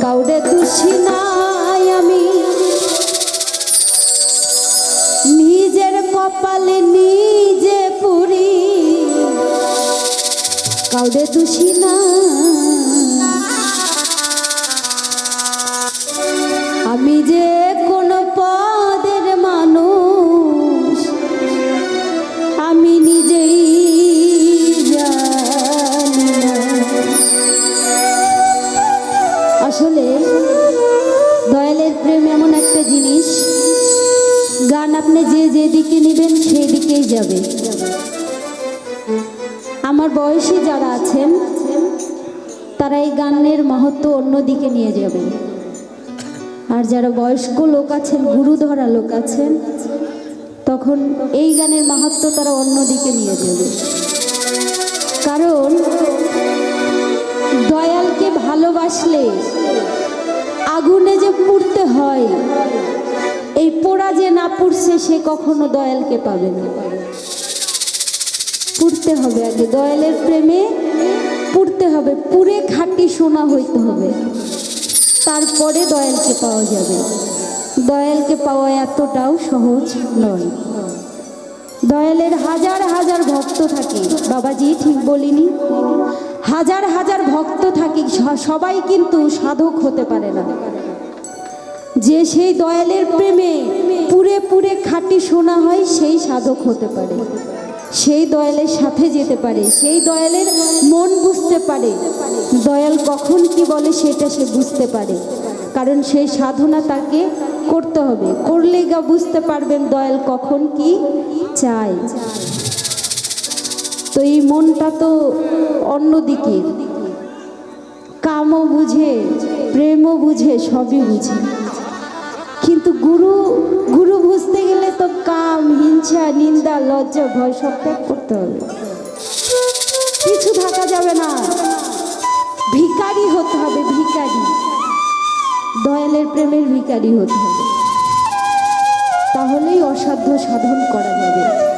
নাসির উদ্দিন নাই আমি। নিজের কপালে নিজে পুরি। কাউডে দোষী না গানের মাহাত্ম অন্যদিকে নিয়ে যাবেন আর যারা বয়স্ক লোক আছেন গুরু ধরা লোক আছেন, তখন এই গানের মাহাত্ম তারা অন্যদিকে নিয়ে যাবে। কারণ দয়ালকে ভালোবাসলে আগুনে যে পুড়তে হয়, এই পোড়া যে না পুড়ছে, সে কখনো দয়ালকে পাবে না। পুড়তে হবে আগে। দয়ালের প্রেমে পুড়তে হবে, পুরে খাঁটি সোনা হইতে হবে। তারপরে দয়ালকে পাওয়া যাবে। দয়ালকে পাওয়া এতটাও সহজ নয়। দয়ালের হাজার হাজার ভক্ত থাকে। বাবাজি ঠিক বলিনি। হাজার হাজার ভক্ত থাকে সবাই কিন্তু সাধক হতে পারে না। যে সেই দয়ালের প্রেমে পুরে পুরে খাঁটি সোনা হয়, সেই সাধক হতে পারে। সেই দয়ালের সাথে যেতে পারে, সেই দয়ালের মন বুঝতে পারে। দয়াল কখন কি বলে সেটা সে বুঝতে পারে। কারণ সেই সাধনা তাকে করতে হবে। করলেই গা বুঝতে পারবেন দয়াল কখন কি চায়। তো এই মনটা তো অন্যদিকে কামও বুঝে, প্রেমও বুঝে, সবই বুঝে। কিন্তু গুরু গুরু বুঝতে গেলে তো কাম, হিংসা, নিন্দা, লজ্জা, ভয় সব ত্যাগ করতে হবে। কিছু থাকা যাবে না। ভিকারি হতে হবে ভিকারি দয়ালের প্রেমের ভিকারি হতে হবে। তাহলেই অসাধ্য সাধন করা যাবে।